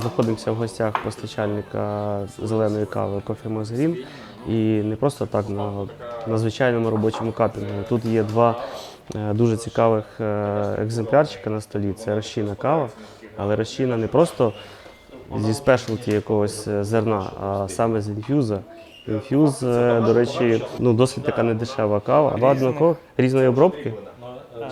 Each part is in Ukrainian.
знаходимося в гостях постачальника зеленої кави Coffee Green. І не просто так на, на звичайному робочому капінгу. Тут є два е, дуже цікавих е, екземплярчика на столі. Це розчинна кава, але розчинна не просто зі спешлті якогось е, зерна, а саме з інфюза. Інфюз, до речі, ну досить така недешева кава. Два однакових різної обробки.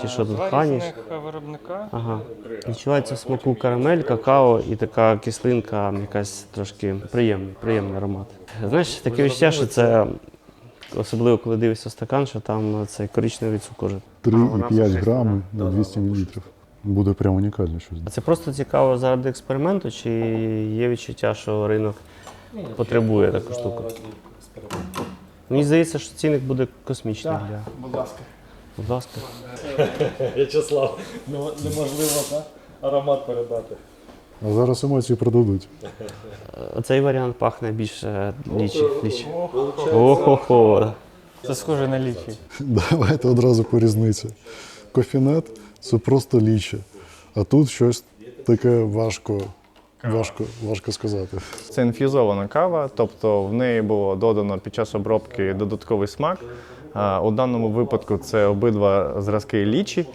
Чи що тут ханіш? е, виробника. Ага. Відчувається в смаку карамель, какао і така кислинка, якась трошки приємний, приємний аромат. Знаєш, таке відчуття, що це особливо коли дивишся в стакан, що там цей коричневий цукор. 3,5 все грами на 200 мл. Буде прям унікальне щось. А це просто цікаво заради експерименту, чи є відчуття, що ринок потребує таку штуку? Мені здається, що цінник буде космічний. Для... Будь ласка. Будь ласка. В'ячеслав, ну, неможливо так? аромат передати. А зараз емоції продадуть. Цей варіант пахне більше лічі. лічі. Ого-го. Це схоже на лічі. Давайте одразу по різниці. Кофінет це просто ліче. А тут щось таке важко, важко, важко сказати. Це інфюзована кава, тобто в неї було додано під час обробки додатковий смак. У даному випадку це обидва зразки лічі,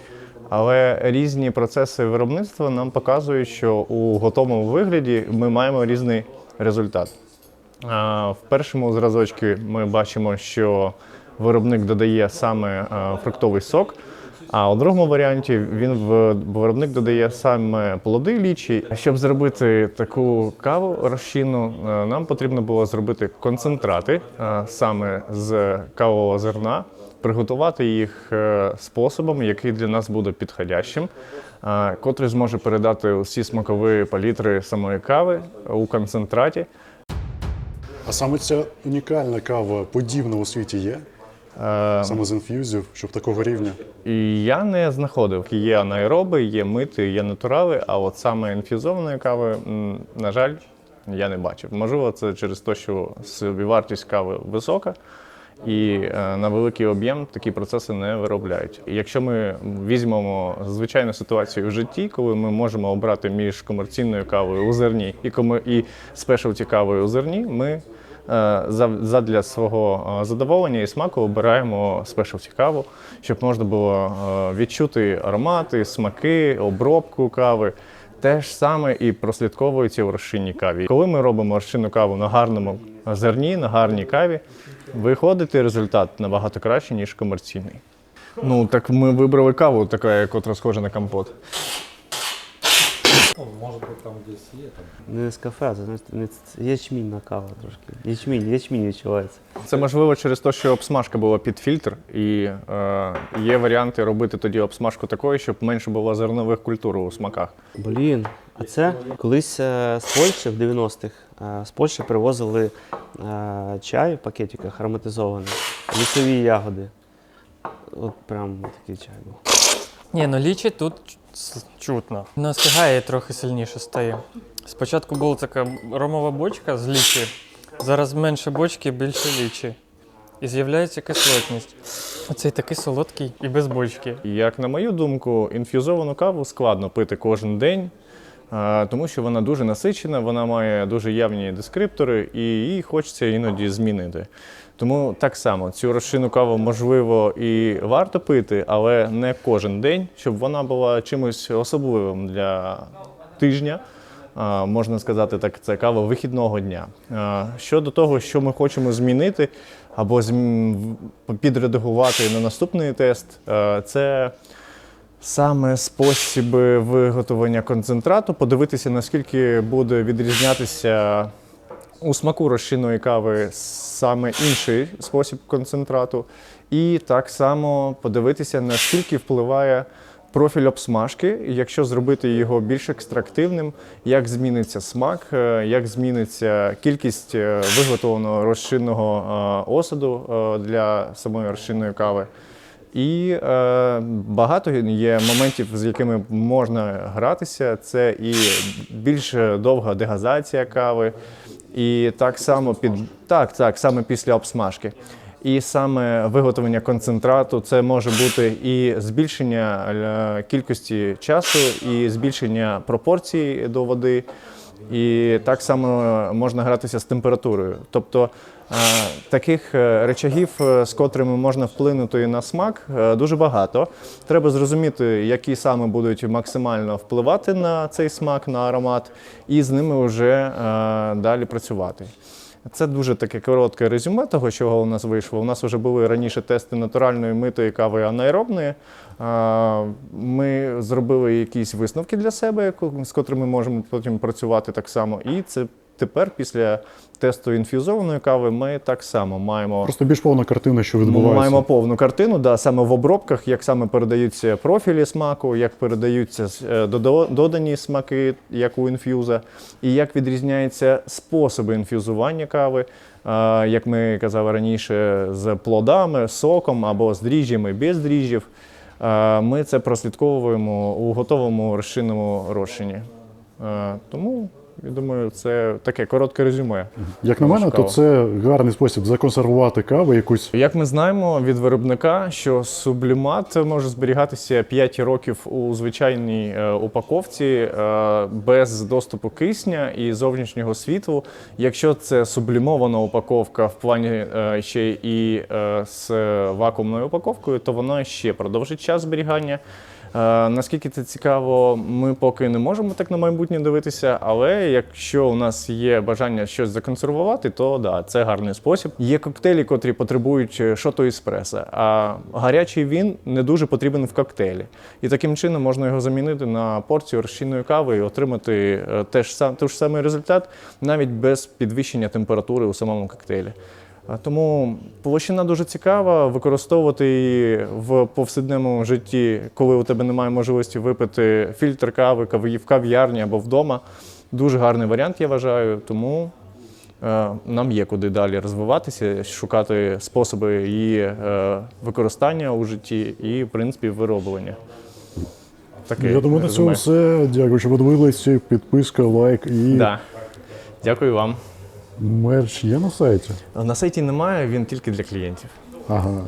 але різні процеси виробництва нам показують, що у готовому вигляді ми маємо різний результат. В першому зразочку ми бачимо, що виробник додає саме фруктовий сок. А у другому варіанті він в виробник додає саме плоди лічі. Щоб зробити таку каву розчинну, е, нам потрібно було зробити концентрати е, саме з кавового зерна, приготувати їх е, способом, який для нас буде підходящим, котрий зможе передати усі смакові палітри самої кави у концентраті. А саме ця унікальна кава подібна у світі є? Е, Саме з інф'юзів, щоб такого рівня. І я не знаходив. Є анаероби, є мити, є натурали, а от саме інфюзованої кави, на жаль, я не бачив. Можливо, це через те, що собівартість кави висока. І е, на великий об'єм такі процеси не виробляють. І якщо ми візьмемо звичайну ситуацію в житті, коли ми можемо обрати між комерційною кавою у зерні і і спешалті кавою у зерні, ми задля свого е, задоволення і смаку обираємо спешалті каву, щоб можна було е, відчути аромати, смаки, обробку кави. Те ж саме і прослідковується в розчинній каві. Коли ми робимо розчинну каву на гарному зерні, на гарній каві, виходить результат набагато краще, ніж комерційний. Ну так ми вибрали каву, така, яка схожа на компот. Ну, може бути там десь є там. Не з кафе, це знаєш, не це ячмінна кава трошки. Ячмінь, ячмінь відчувається. Це можливо через те, що обсмажка була під фільтр, і е, є варіанти робити тоді обсмажку такою, щоб менше було зернових культур у смаках. Блін, а це колись е, з Польщі в 90-х е, з Польщі привозили е, чай в пакетиках ароматизований, лісові ягоди. От прям такий чай був. Ні, ну лічі тут чутно. Стигає і трохи сильніше стає. Спочатку була така ромова бочка з лічі, зараз менше бочки, більше лічі. І з'являється кислотність. Оцей такий солодкий і без бочки. Як на мою думку, інфюзовану каву складно пити кожен день, тому що вона дуже насичена, вона має дуже явні дескриптори, і її хочеться іноді змінити. Тому так само цю розчинну каву можливо і варто пити, але не кожен день, щоб вона була чимось особливим для тижня. Можна сказати, так, це кава вихідного дня. Щодо того, що ми хочемо змінити або зм- підредагувати на наступний тест, це саме спосіби виготовлення концентрату, подивитися, наскільки буде відрізнятися у смаку розчинної кави саме інший спосіб концентрату, і так само подивитися, наскільки впливає профіль обсмажки, якщо зробити його більш екстрактивним, як зміниться смак, е, як зміниться кількість е, виготовленого розчинного е, осаду для самої розчинної кави. І е, багато є моментів, з якими можна гратися. Це і більш довга дегазація кави, і так само під так, так, саме після обсмажки. І саме виготовлення концентрату це може бути і збільшення е, кількості часу, і збільшення пропорцій до води. І так само можна гратися з температурою. Тобто е, таких е, речагів, е, з котрими можна вплинути на смак, дуже багато. Треба зрозуміти, які саме будуть максимально впливати на цей смак, на аромат, і з ними вже далі працювати. Це дуже таке коротке резюме того, чого у нас вийшло. У нас вже були раніше тести натуральної митої кави анаеробної. Ми зробили якісь висновки для себе, з котрими можемо потім працювати так само. І це тепер, після тесту інфюзованої кави, ми так само маємо. Просто більш повна картина, що Ми відбувається. маємо повну картину, да, саме в обробках, як саме передаються профілі смаку, як передаються е, додані смаки, як у інфюза, і як відрізняються способи інфюзування кави, е, як ми казали раніше, з плодами, соком або з дріжджями без дріжджів. Е, Ми це прослідковуємо у готовому розчинному розчині. Тому, я думаю, це таке коротке резюме. Як на мене, то це гарний спосіб законсервувати каву якусь. Як ми знаємо від виробника, що сублімат може зберігатися 5 років у звичайній е, упаковці е, без доступу кисня і зовнішнього світлу. Якщо це сублімована упаковка в плані е, ще і з вакуумною упаковкою, то вона ще продовжить час зберігання. Е, Наскільки це цікаво, ми поки не можемо так на майбутнє дивитися, але якщо у нас є бажання щось законсервувати, то да, це гарний спосіб. Є коктейлі, котрі потребують е, шоту еспресо, а гарячий він не дуже потрібен в коктейлі. І таким чином можна його замінити на порцію розчинної кави і отримати е, теж сам той ж самий результат, навіть без підвищення температури у самому коктейлі. А Тому площина дуже цікава. Використовувати її в повсякденному житті, коли у тебе немає можливості випити фільтр кави кави- в кав'ярні або вдома. Дуже гарний варіант, я вважаю. Тому е, нам є куди далі розвиватися, шукати способи її е, використання у житті і, в принципі, вироблення. Таке Я думаю, на цьому все. Дякую, що подивилися. Підписка, лайк і Да. Дякую вам. Мерч є на сайті. На сайті немає, він тільки для клієнтів. Ага.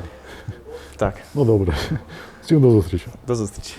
Так, Ну добре. Всім до зустрічі. до зустрічі.